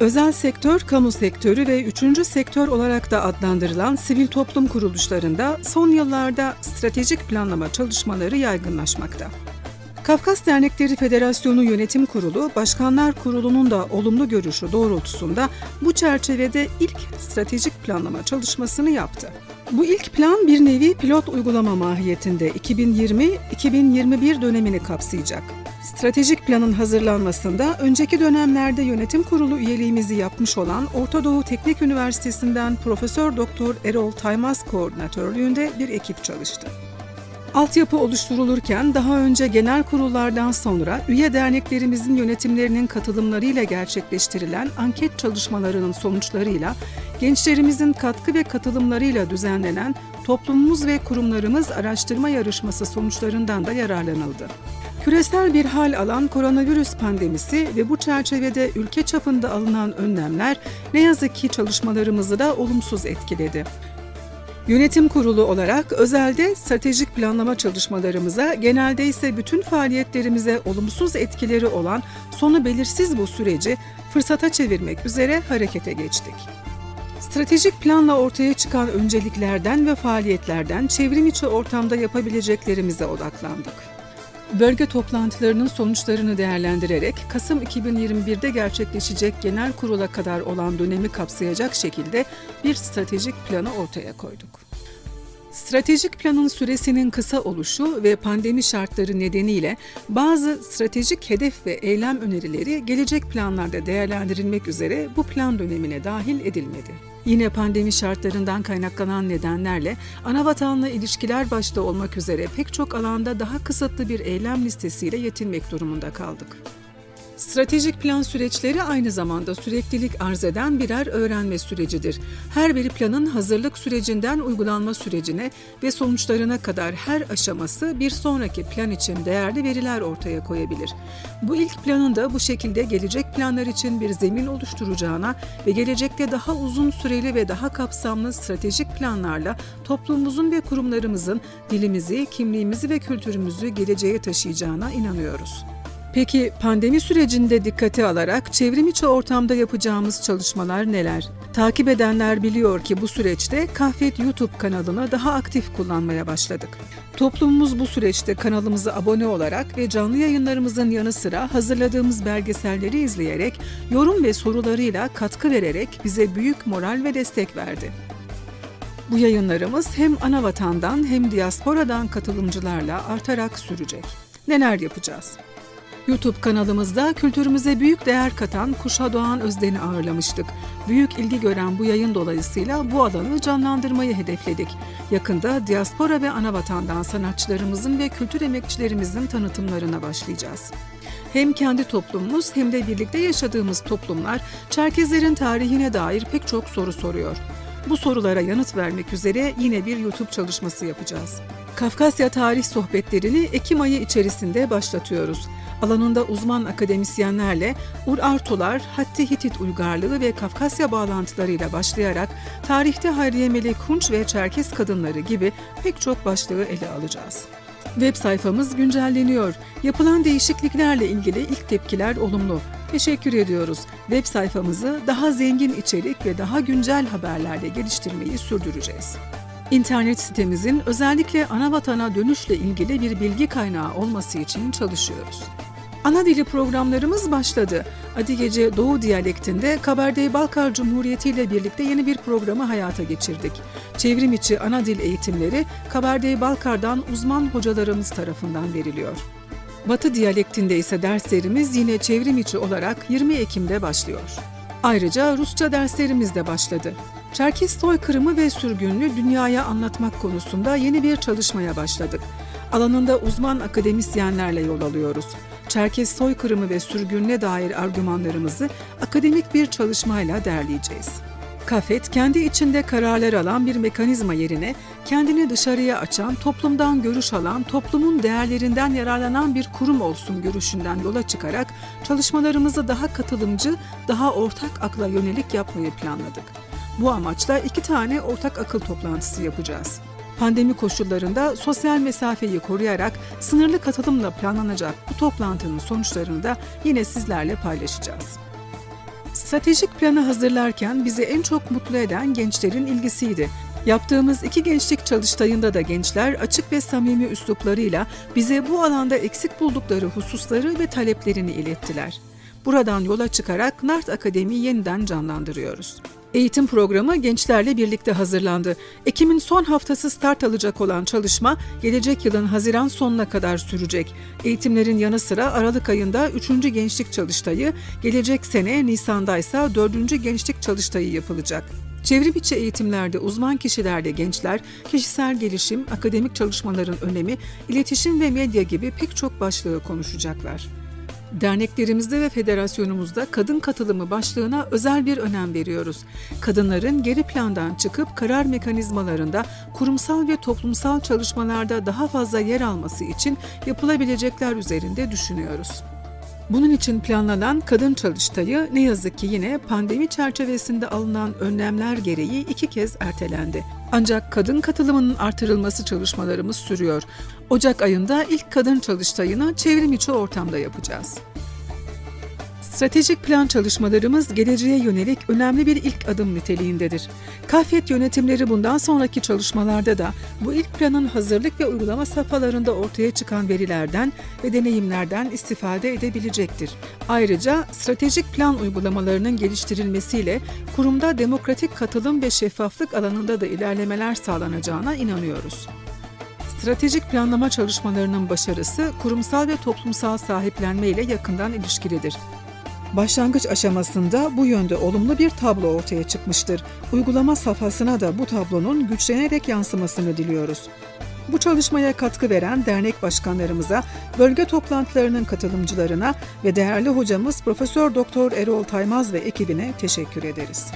Özel sektör, kamu sektörü ve üçüncü sektör olarak da adlandırılan sivil toplum kuruluşlarında son yıllarda stratejik planlama çalışmaları yaygınlaşmakta. Kafkas Dernekleri Federasyonu Yönetim Kurulu, Başkanlar Kurulu'nun da olumlu görüşü doğrultusunda bu çerçevede ilk stratejik planlama çalışmasını yaptı. Bu ilk plan bir nevi pilot uygulama mahiyetinde 2020-2021 dönemini kapsayacak. Stratejik planın hazırlanmasında önceki dönemlerde yönetim kurulu üyeliğimizi yapmış olan Orta Doğu Teknik Üniversitesi'nden Profesör Doktor Erol Taymaz koordinatörlüğünde bir ekip çalıştı. Altyapı oluşturulurken daha önce genel kurullardan sonra üye derneklerimizin yönetimlerinin katılımlarıyla gerçekleştirilen anket çalışmalarının sonuçlarıyla gençlerimizin katkı ve katılımlarıyla düzenlenen toplumumuz ve kurumlarımız araştırma yarışması sonuçlarından da yararlanıldı. Küresel bir hal alan koronavirüs pandemisi ve bu çerçevede ülke çapında alınan önlemler ne yazık ki çalışmalarımızı da olumsuz etkiledi. Yönetim kurulu olarak özelde stratejik planlama çalışmalarımıza, genelde ise bütün faaliyetlerimize olumsuz etkileri olan sonu belirsiz bu süreci fırsata çevirmek üzere harekete geçtik. Stratejik planla ortaya çıkan önceliklerden ve faaliyetlerden çevrim içi ortamda yapabileceklerimize odaklandık. Bölge toplantılarının sonuçlarını değerlendirerek Kasım 2021'de gerçekleşecek genel kurula kadar olan dönemi kapsayacak şekilde bir stratejik planı ortaya koyduk. Stratejik planın süresinin kısa oluşu ve pandemi şartları nedeniyle bazı stratejik hedef ve eylem önerileri gelecek planlarda değerlendirilmek üzere bu plan dönemine dahil edilmedi. Yine pandemi şartlarından kaynaklanan nedenlerle anavatanla ilişkiler başta olmak üzere pek çok alanda daha kısıtlı bir eylem listesiyle yetinmek durumunda kaldık. Stratejik plan süreçleri aynı zamanda süreklilik arz eden birer öğrenme sürecidir. Her bir planın hazırlık sürecinden uygulanma sürecine ve sonuçlarına kadar her aşaması bir sonraki plan için değerli veriler ortaya koyabilir. Bu ilk planın da bu şekilde gelecek planlar için bir zemin oluşturacağına ve gelecekte daha uzun süreli ve daha kapsamlı stratejik planlarla toplumumuzun ve kurumlarımızın dilimizi, kimliğimizi ve kültürümüzü geleceğe taşıyacağına inanıyoruz. Peki pandemi sürecinde dikkate alarak çevrim içi ortamda yapacağımız çalışmalar neler? Takip edenler biliyor ki bu süreçte Kahvet YouTube kanalını daha aktif kullanmaya başladık. Toplumumuz bu süreçte kanalımıza abone olarak ve canlı yayınlarımızın yanı sıra hazırladığımız belgeselleri izleyerek, yorum ve sorularıyla katkı vererek bize büyük moral ve destek verdi. Bu yayınlarımız hem ana vatandan hem diasporadan katılımcılarla artarak sürecek. Neler yapacağız? YouTube kanalımızda kültürümüze büyük değer katan Kuşa Doğan Özden'i ağırlamıştık. Büyük ilgi gören bu yayın dolayısıyla bu alanı canlandırmayı hedefledik. Yakında diaspora ve anavatandan sanatçılarımızın ve kültür emekçilerimizin tanıtımlarına başlayacağız. Hem kendi toplumumuz hem de birlikte yaşadığımız toplumlar Çerkezlerin tarihine dair pek çok soru soruyor. Bu sorulara yanıt vermek üzere yine bir YouTube çalışması yapacağız. Kafkasya Tarih Sohbetlerini Ekim ayı içerisinde başlatıyoruz. Alanında uzman akademisyenlerle Urartular, Hatti Hitit uygarlığı ve Kafkasya bağlantılarıyla başlayarak tarihte Hayriye Melek ve Çerkes kadınları gibi pek çok başlığı ele alacağız. Web sayfamız güncelleniyor. Yapılan değişikliklerle ilgili ilk tepkiler olumlu. Teşekkür ediyoruz. Web sayfamızı daha zengin içerik ve daha güncel haberlerle geliştirmeyi sürdüreceğiz. İnternet sitemizin özellikle ana vatana dönüşle ilgili bir bilgi kaynağı olması için çalışıyoruz. Ana dili programlarımız başladı. Adi Gece Doğu diyalektinde Kabardey-Balkar Cumhuriyeti ile birlikte yeni bir programı hayata geçirdik. Çevrim içi ana dil eğitimleri Kabardey-Balkar'dan uzman hocalarımız tarafından veriliyor. Batı diyalektinde ise derslerimiz yine çevrim içi olarak 20 Ekim'de başlıyor. Ayrıca Rusça derslerimiz de başladı. Çerkes soykırımı ve sürgünlüğü dünyaya anlatmak konusunda yeni bir çalışmaya başladık. Alanında uzman akademisyenlerle yol alıyoruz. Çerkes soykırımı ve sürgününe dair argümanlarımızı akademik bir çalışmayla derleyeceğiz. Kafet kendi içinde kararlar alan bir mekanizma yerine kendini dışarıya açan, toplumdan görüş alan, toplumun değerlerinden yararlanan bir kurum olsun görüşünden yola çıkarak çalışmalarımızı daha katılımcı, daha ortak akla yönelik yapmayı planladık. Bu amaçla iki tane ortak akıl toplantısı yapacağız. Pandemi koşullarında sosyal mesafeyi koruyarak sınırlı katılımla planlanacak bu toplantının sonuçlarını da yine sizlerle paylaşacağız. Stratejik planı hazırlarken bizi en çok mutlu eden gençlerin ilgisiydi. Yaptığımız iki gençlik çalıştayında da gençler açık ve samimi üsluplarıyla bize bu alanda eksik buldukları hususları ve taleplerini ilettiler. Buradan yola çıkarak Nart Akademi'yi yeniden canlandırıyoruz. Eğitim programı gençlerle birlikte hazırlandı. Ekim'in son haftası start alacak olan çalışma gelecek yılın Haziran sonuna kadar sürecek. Eğitimlerin yanı sıra Aralık ayında 3. Gençlik Çalıştayı, gelecek sene Nisan'da ise 4. Gençlik Çalıştayı yapılacak. Çevrim içi eğitimlerde uzman kişilerle gençler, kişisel gelişim, akademik çalışmaların önemi, iletişim ve medya gibi pek çok başlığı konuşacaklar. Derneklerimizde ve federasyonumuzda kadın katılımı başlığına özel bir önem veriyoruz. Kadınların geri plandan çıkıp karar mekanizmalarında kurumsal ve toplumsal çalışmalarda daha fazla yer alması için yapılabilecekler üzerinde düşünüyoruz. Bunun için planlanan kadın çalıştayı ne yazık ki yine pandemi çerçevesinde alınan önlemler gereği iki kez ertelendi. Ancak kadın katılımının artırılması çalışmalarımız sürüyor. Ocak ayında ilk kadın çalıştayını çevrim içi ortamda yapacağız. Stratejik plan çalışmalarımız geleceğe yönelik önemli bir ilk adım niteliğindedir. Kafet yönetimleri bundan sonraki çalışmalarda da bu ilk planın hazırlık ve uygulama safhalarında ortaya çıkan verilerden ve deneyimlerden istifade edebilecektir. Ayrıca stratejik plan uygulamalarının geliştirilmesiyle kurumda demokratik katılım ve şeffaflık alanında da ilerlemeler sağlanacağına inanıyoruz. Stratejik planlama çalışmalarının başarısı kurumsal ve toplumsal sahiplenme ile yakından ilişkilidir. Başlangıç aşamasında bu yönde olumlu bir tablo ortaya çıkmıştır. Uygulama safhasına da bu tablonun güçlenerek yansımasını diliyoruz. Bu çalışmaya katkı veren dernek başkanlarımıza, bölge toplantılarının katılımcılarına ve değerli hocamız Profesör Doktor Erol Taymaz ve ekibine teşekkür ederiz.